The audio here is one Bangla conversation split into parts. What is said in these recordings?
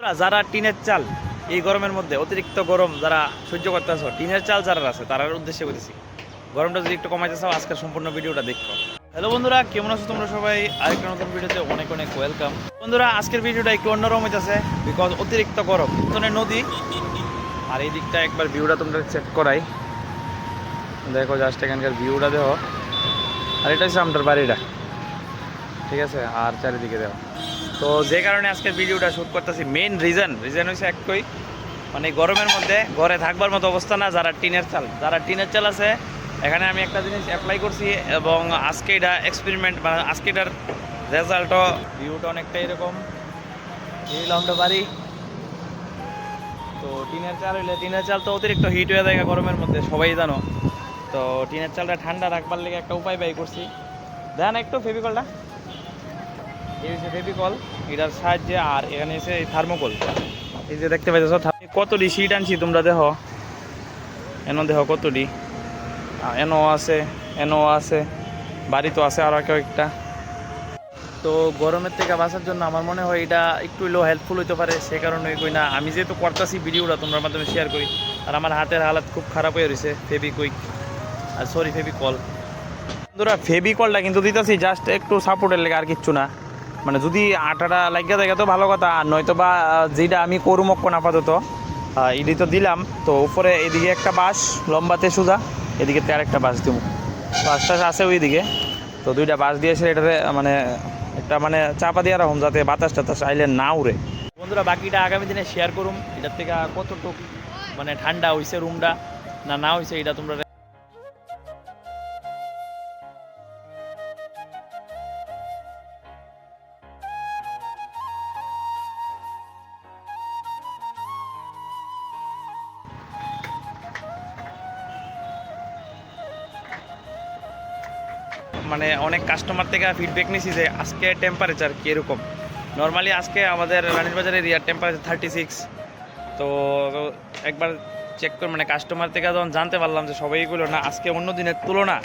যারা টিনের চাল এই গরমের মধ্যে অতিরিক্ত গরম যারা সহ্য করতে আছো টিনের চাল যারা আছে, তার উদ্দেশ্যে বলেছি গরমটা যদি একটু কমাইতে চাও, আজকের সম্পূর্ণ ভিডিওটা দেখো। হ্যালো বন্ধুরা, কেমন আছো তোমরা সবাই? আরেকটা নতুন ভিডিওতে অনেক অনেক ওয়েলকাম বন্ধুরা, আজকের ভিডিওটা একটু অন্যরকম হইতেছে বিকজ অতিরিক্ত গরম পিছনে নদী, আর এই দিকটা একবার ভিউটা তোমরা চেক করাই। দেখো জাস্ট এখানকার ভিউটা দেখো। আর এটা হচ্ছে আমাদের বাড়িটা। ঠিক আছে? আর চারিদিকে দেখো। তো যে কারণে আজকের ভিডিওটা শ্যুট করতেছি মেন রিজন রিজন হচ্ছে একটাই মানে গরমের মধ্যে ঘরে থাকবার মতো অবস্থা না, যারা টিনের চাল, যারা টিনের চাল আছে, এখানে আমি একটা জিনিস অ্যাপ্লাই করছি এবং আজকে এটা এক্সপেরিমেন্ট মানে আজকে এটার রেজাল্টও ভিউটা অনেকটা এরকম। এই লম্বা তো টিনের চাল হইলে টিনের চাল তো অতিরিক্ত হিট হয়ে যায় গরমের মধ্যে, সবাই জানো। তো টিনের চালটা ঠান্ডা রাখবার লেগে একটা উপায় ব্যয় করছি। দেন একটু ফেভিকলটা। এই হচ্ছে ফেভিকল এটার সাহায্যে আর এখানে এসে এই থার্মোকল এই যে দেখতে পাইতেছ কতটি সিট আনছি তোমরা দেখো। এনো দেখো কতটি। আহ, এনো আছে এনো আছে বাড়ি তো আছে আরও একটা। তো গরমের থেকে বাঁচার জন্য আমার মনে হয় এটা একটু হলেও হেল্পফুল হতে পারে সে কারণে কই না আমি যেহেতু করতেছি ভিডিওটা তোমার মাধ্যমে শেয়ার করি আর আমার হাতের হালাত খুব খারাপ হয়ে রয়েছে ফেভিকুইক আর সরি ফেভিকল বন্ধুরা ফেভিকলটা কিন্তু দিতেছি জাস্ট একটু সাপোর্টের লেগে আর কিচ্ছু না। মানে যদি আটাটা লাগিয়ে থাকে তো ভালো কথা। আর নয়তো বা যেটা আমি করুমক্ষণ আপাতত এটি তো দিলাম। তো উপরে এদিকে একটা বাঁশ লম্বাতে সোজা এদিকে তার একটা বাঁশ দিব বাঁশটা আছে ওইদিকে। তো দুইটা বাঁশ দিয়েছে এটাতে মানে একটা মানে চাপা দিয়ে রাখুন যাতে বাতাস টাতাস আইলে না উড়ে। বন্ধুরা, বাকিটা আগামী দিনে শেয়ার করুম। এটার থেকে কতটুক মানে ঠান্ডা হয়েছে রুমটা না না হয়েছে এটা তোমরা মানে অনেক কাস্টমার থেকে ফিডব্যাক নিছি যে আজকে টেম্পারেচার কীরকম। নর্মালি আজকে আমাদের রানীর বাজার এরিয়ার টেম্পারেচার থার্টি সিক্স তো একবার চেক করে মানে কাস্টমার থেকে যখন জানতে পারলাম যে সবাইগুলো না, আজকে অন্য দিনের তুলনা,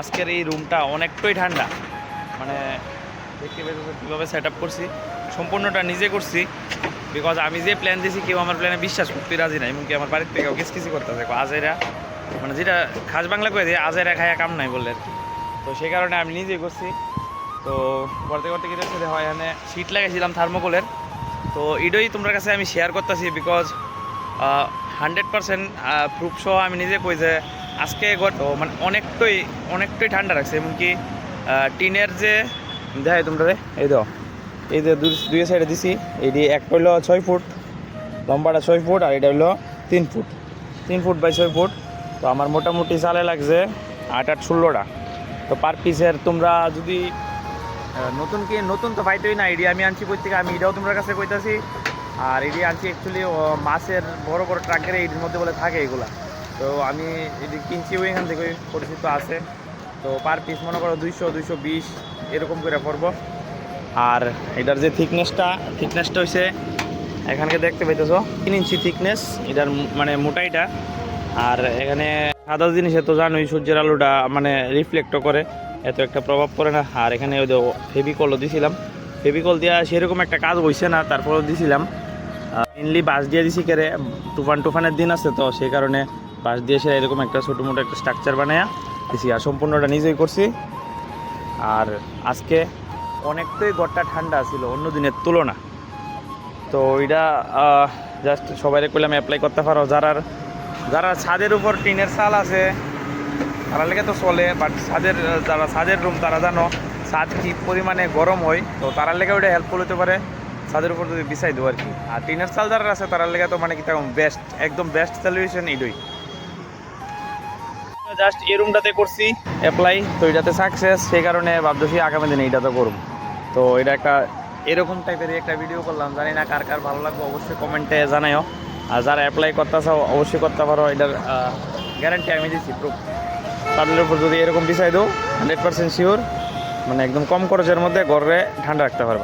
আজকের এই রুমটা অনেকটাই ঠান্ডা। মানে দেখতে পেয়েছ কীভাবে সেট আপ করছি, সম্পূর্ণটা নিজে করছি। বিকজ আমি যে প্ল্যান দিয়েছি কেউ আমার প্ল্যানে বিশ্বাস করতে রাজি না, এমনকি আমার বাড়ির থেকেও কিসকিসি করতে দেখো আজেরা মানে যেটা খাস বাংলা করে দিয়ে আজেরা খায়া কাম নাই বললে আর কি। তো সেই কারণে আমি নিজে করছি। তো করতে করতে কি হচ্ছে হয় এখানে সিট লাগাইছিলাম থার্মোকলের তো এটাই তোমার কাছে আমি শেয়ার করতেছি বিকজ হান্ড্রেড পার্সেন্ট প্রুফ সহ আমি নিজে কই যে আজকে তো মানে অনেকটাই অনেকটাই ঠান্ডা রাখছে এমনকি টিনের যে দেখাই তোমরা এই দাও এই যে দুই সাইডে দিছি এইটি একটা হইল ছয় ফুট, লম্বাটা ছয় ফুট আর এটা হইল তিন ফুট। তিন ফুট বাই ছয় ফুট। তো আমার মোটামুটি চালে লাগছে আট আট ষোলোটা। তো পার পিসের তোমরা যদি নতুন কি, নতুন তো পাইতেই না, এডি আমি আনছি থেকে আমি, এটাও তোমার কাছে কইতাছি। আর এডি আনছি অ্যাকচুয়ালি মাছের বড় বড় ট্রাকের এডির মধ্যে বলে থাকে এগুলা। তো আমি এডি কিনছি এখান থেকে পরিচিত আছে। তো পার পিস মনে করো দুইশো দুইশো বিশ, এরকম করে পড়ব। আর এটার যে থিকনেসটা থিকনেসটা হচ্ছে এখানকে দেখতে পাইতেছো, তিন ইঞ্চি থিকনেস এটার মানে মোটাইটা। আর এখানে সাদা জিনিসে তো জানোই, সূর্যের আলোটা মানে রিফ্লেক্টও করে, এত একটা প্রভাব পড়ে না। আর এখানে ওই ফেভিকলও দিছিলাম। ফেভিকল দেওয়া সেরকম একটা কাজ হইছে না, তারপরেও দিছিলাম। মেনলি বাস দিয়ে দিছি কেরে তুফান টুফানের দিন আছে তো, সেই কারণে বাস দিয়ে সে এরকম একটা ছোটো মোটো একটা স্ট্রাকচার বানায়া দিছি। আর সম্পূর্ণটা নিজেই করছি। আর আজকে অনেকটাই গড়টা ঠান্ডা ছিল অন্য দিনের তুলনা। তো এটা জাস্ট সবাই কইলাম অ্যাপ্লাই করতে পারো যারা যারা ছাদের উপর টিনের চাল আছে, তারা লেগে তো চলে বাট ছাদের যারা ছাদের রুম তারা জানো, ছাদ কি পরিমাণে গরম হয়, তো তারা লেগে ওটা হেল্পফুল হতে পারে, ছাদের উপর যদি বিছাই দেবো আর কি। আর টিনের চাল যারা আছে, তারা লেগে তো মানে কি তখন বেস্ট একদম বেস্ট সলিউশন এটাই জাস্ট এই রুমটাতে করছি অ্যাপ্লাই তো এটাতে সাকসেস সেই কারণে ভাবতেছি আগামী দিনে এটাতে করুম তো এটা একটা এরকম টাইপের একটা ভিডিও করলাম, জানি না কার কার ভালো লাগবে, অবশ্যই কমেন্টে জানাইও। আর যারা অ্যাপ্লাই করতে চাও অবশ্যই করতে পারো। এটার গ্যারান্টি আমি দিচ্ছি প্রুফ তাদের উপর যদি এরকম বিষয় দেবো হান্ড্রেড পার্সেন্ট শিওর মানে একদম কম খরচের মধ্যে ঘরে ঠান্ডা রাখতে পারবে।